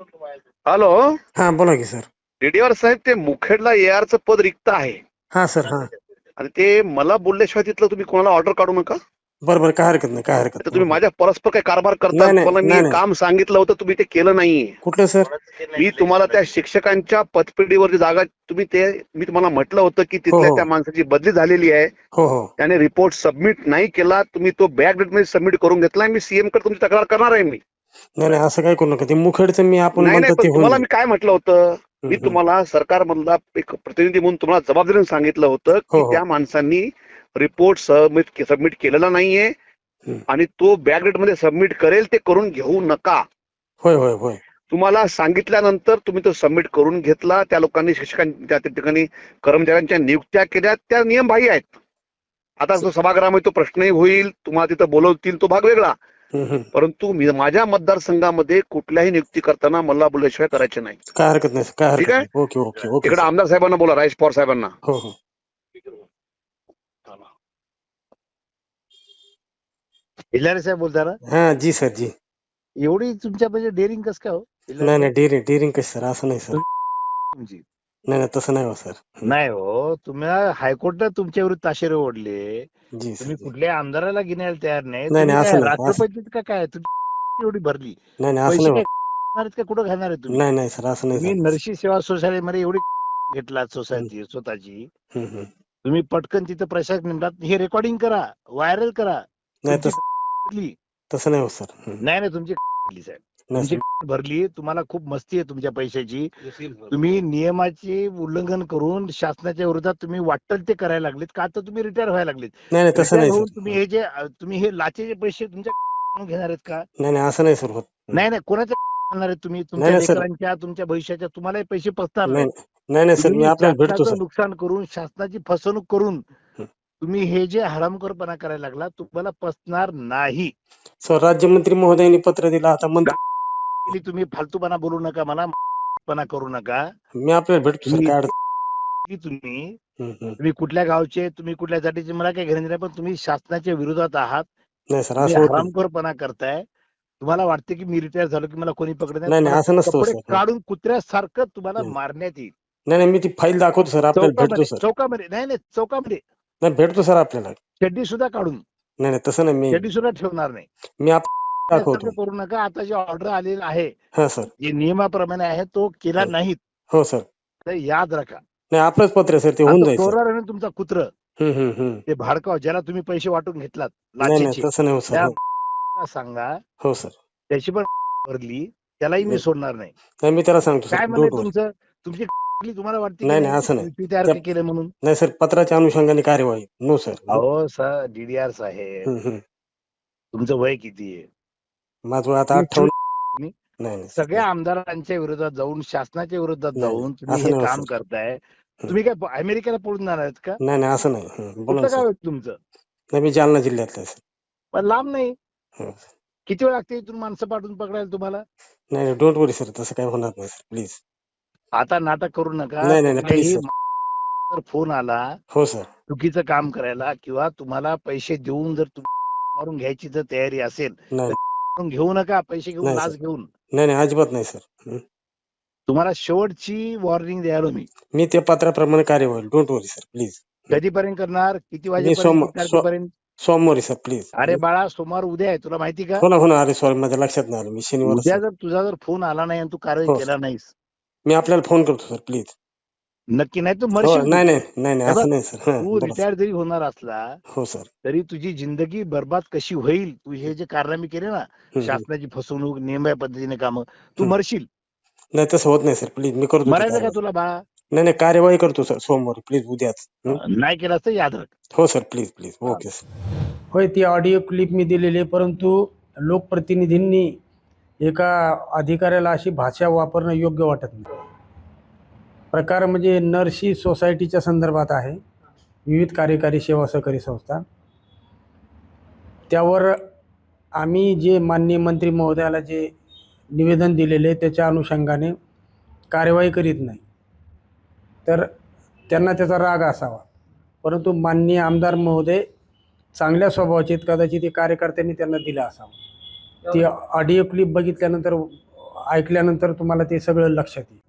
Hello हा बोला की सर. डीडीआर साहेब ते मुखेडला एआरचं पद रिक्त आहे. हा सर हा. आणि ते मला बोलल्याशिवाय तिथलं तुम्ही कोणाला ऑर्डर काढू नका. बरं बरं काय हरकत नाही काय हरकत तर तुम्ही माझ्या परस्पर काही कारभार करता नाही, नाही, तुम्हाला नाही, मी नाही. काम सांगितलं होतं तुम्ही ते केलं नाहीये. कुठलं सर? मी तुम्हाला त्या शिक्षकांच्या पदपेढीवरची जागा तुम्ही ते मी तुम्हाला म्हटलं होतं की तिथल्या हो. त्या माणसाची बदली झालेली आहे. हो हो. त्याने रिपोर्ट सबमिट नाही केला तुम्ही तो बॅक डेटमध्ये सबमिट करून घेतलाय मी सीएमकडे तुमची तक्रार करणार आहे मी. नाही नाही असं काय करू नका ते मुखेडचं मी आपण नाही नाही म्हणतो पण ते होऊन तुम्हाला. मी काय म्हटलं होतं मी हम्म, हम्म. तुम्हाला सरकारमधला एक प्रतिनिधी म्हणून तुम्हाला जबाबदारीने सांगितलं होतं की हो, हो. त्या माणसांनी रिपोर्ट सबमिट सबमिट केलेला नाहीये हम्म. आणि तो बॅक डेटमध्ये सबमिट करेल ते करून घेऊ नका होय होय होय तुम्हाला सांगितल्यानंतर तुम्ही तो सबमिट करून घेतला त्या लोकांनी शिक्षकांच्या त्या ठिकाणी कर्मचाऱ्यांच्या नियुक्त्या केल्या त्या नियमबाह्य आहेत आता जो सभागृहामध्ये तो प्रश्नही होईल तुम्हाला तिथं बोलवतील तो भाग वेगळा. परंतु मी माझ्या मतदारसंघामध्ये कुठल्याही नियुक्ती करताना मला बोलल्याशिवाय करायचे नाही. काय हरकत नाही काय ठीक हरकत आहे? नाही. Okay okay okay. इकडे. आमदार साहेबांना बोला राजेश पवार साहेबांना. हो हो. साहेब बोलता ना? हा जी सर जी. एवढी तुमच्या म्हणजे डेअरिंग कस काय हो? नाही नाही डेअरिंग डेअरिंग कसं सर? असं नाही सर. तुमची नाही नाही तसं नाही हो सर. नाही हो तुम्ही हायकोर्टनं तुमच्या विरुद्ध ताशेरे ओढले. जी सर तुम्ही जी. कुठल्याही आमदाराला घेण्याला तयार नाही. नाही, तुम्ही असं काय नाही, असं- राष्ट्रपतीत का काय? तुमची एवढी भरली. नाही नाही असं पैसे नाही काय घालणार आहेत का? कुठं घालणार आहे हो. तुम्ही? नाही नाही सर असं नाही तुम्ही सर. नरसी सेवा सोसायटीमध्ये एवढी घेतला सोसायटी स्वतःची. हम्म, हम्म. तुम्ही पटकन तिथं प्रशासक नेमलात. हे रेकॉर्डिंग करा व्हायरल करा. नाही तुमची तसं भरली. तसं नाही हो सर. हम्म. नाही नाही तुमची भरली साहेब. तुमची सर भरली तुम्हाला खूप मस्ती आहे तुमच्या पैशाची. तुम्ही नियमाचे उल्लंघन करून शासनाच्या विरोधात तुम्ही वाटल ते करायला लागलेत का? तर तुम्ही रिटायर व्हायला लागलेत. नाही नाही तसं Retire नाही होऊन सर तुम्ही हे जे तुम्ही हे लाचेचे पैसे तुमच्या घेणार आहेत का? नाही नाही असं नाही सर होत. नाही नाही कोणाच्या आहेत तुम्ही? तुमच्या. लेकरांच्या तुमच्या भविष्याच्या तुम्हाला पैसे पसणार नाही नाही नाही नाही सर मी आपल्याला भेटतो नुकसान करून शासनाची फसवणूक करून हं. तुम्ही हे जे हरामखोरपणा करायला लागला तुम्हाला पसणार नाही. सर राज्यमंत्री महोदयांनी पत्र दिलं आता मंत्री केली तुम्ही फालतूपणा बोलू नका मला पणा करू नका. मी आपल्याला भेटतो सर तुम्ही- काय अडचण? की तुम्ही हम्म, हम्म. तुम्ही कुठल्या गावचे तुम्ही कुठल्या जातीचे मला काही घेणं नाही पण तुम्ही शासनाच्या विरोधात आहात. नाही सर तुम्ही असं होत. नाही. हरामखोरपणा करताय. तुम्हाला वाटते की मी रिटायर झालो की मला कोणी पकडत नाही? नाही तुम्हाला असं नसतं कपडे सर. काढून कुत्र्यासारखं तुम्हाला. मारण्यात येईल. नाही नाही मी ती फाईल दाखवतो सर आपल्याला भेटतो चौकामध्ये सर. चौकामध्ये नाही नाही चौकामध्ये. नाही भेटतो सर आपल्याला. चड्डी सुद्धा काढून. नाही नाही तसं नाही मी चड्डी सुद्धा ठेवणार नाही. मी आप दाखवतो. करू नका. आता जे ऑर्डर आलेला आहे हा सर. जे नियमाप्रमाणे आहे तो केला हो. नाही हो सर. तर याद राखा. नाही आपलंच पत्र आहे सर ते होऊन जाईल सर. आहे ना तुमचा कुत्र. हम्म, हम्म, हम्म. ते भाडकाव ज्याला तुम्ही पैसे वाटून घेतलात नाही नाही लाचेचे तसं नाही हो सर. त्या हो. सांगा. हो सर. त्याची पण भरली त्यालाही मी. सोडणार नाही. नाही मी त्याला सांगतो काय सर म्हणे डोंट वरी तुमचं? तुमची तुम्हाला वाटते की नाही, नाही, असं नाही. तयार त्या- केले म्हणून. नाही सर पत्राच्या अनुषंगाने कार्यवाही. No sir. अहो सर डीडीआर साहेब. हम्म. तुमचं वय किती आहे? माझं आता तुम्ही नाही. सगळ्या आमदारांच्या विरोधात जाऊन शासनाच्या विरोधात जाऊन तुम्ही हे काम. करताय. तुम्ही काय अमेरिकेला पळून जाणार आहेत का? नाही नाही असं नाही. बोला आहे तुमचं? नाही मी जालना जिल्ह्यातला सर. पण लांब नाही. किती वेळ लागते इथून माणसं पाठवून पकडायला तुम्हाला? नाही नाही डोंट वरी सर. तसं काय होणार नाही सर. प्लीज आता नाटक करू नका. नाही, नाही, please, जर फोन आला हो सर. चुकीचं काम करायला किंवा तुम्हाला पैसे देऊन जर तुम्ही मारून घ्यायची जर तयारी असेल नाही पण घेऊ नका पैसे घेऊन लाच. घेऊन. नाही नाही अजिबात नाही सर. तुम्हाला शेवटची वॉर्निंग द्यायला मी. मी त्या पत्राप्रमाणे कार्यवाही डोंट वरी सर प्लीज कधीपर्यंत करणार? किती वाजेपर्यंत? सोमवारी सर प्लीज अरे बाळा सोमवार उद्या आहे. तुला माहिती का? हो ना हो ना. अरे सॉरी माझ्या लक्षात नाही आलं. मी शनिवार उद्या जर तुझा जर फोन आला नाही आणि तू कारवाई हो, केला नाहीस. मी आपल्याला फोन करतो सर प्लीज नक्की नाही तू हो मरशील नाही. नाही नाही नाही बघ, असं नाही सर. तू. रिटायर जरी होणार असला हो सर. तरी तुझी जिंदगी बर्बाद कशी होईल? तू हे जे कारनामे केले ना. शासनाची फसवणूक नियमाय पद्धतीने काम तू. मरशील. नाही तसं होत नाही सर. प्लीज मी करतो मरायचं का कार्यवाही. तुला बाळा? नाही नाही कार्यवाही करतो सर सोमवारी. प्लीज उद्याच? नाही केलं तर याद राख. हो sir. Please please okay sir. होय ती ऑडिओ क्लिप मी दिलेली आहे परंतु लोकप्रतिनिधींनी एका अधिकाऱ्याला अशी भाषा वापरणं योग्य वाटत नाही. प्रकार म्हणजे नरसी सोसायटीच्या संदर्भात आहे. विविध कार्यकारी सेवा सहकारी संस्था. त्यावर आम्ही जे माननीय मंत्री महोदयाला जे निवेदन दिलेले आहे त्याच्या अनुषंगाने कार्यवाही करीत नाही. तर त्यांना त्याचा राग असावा. परंतु माननीय आमदार महोदय चांगल्या स्वभावाचे आहेत. कदाचित ते कार्यकर्त्यांनी त्यांना दिलं असावं. ती ऑडिओ क्लिप बघितल्यानंतर ऐकल्यानंतर तुम्हाला ते सगळं लक्षात येईल.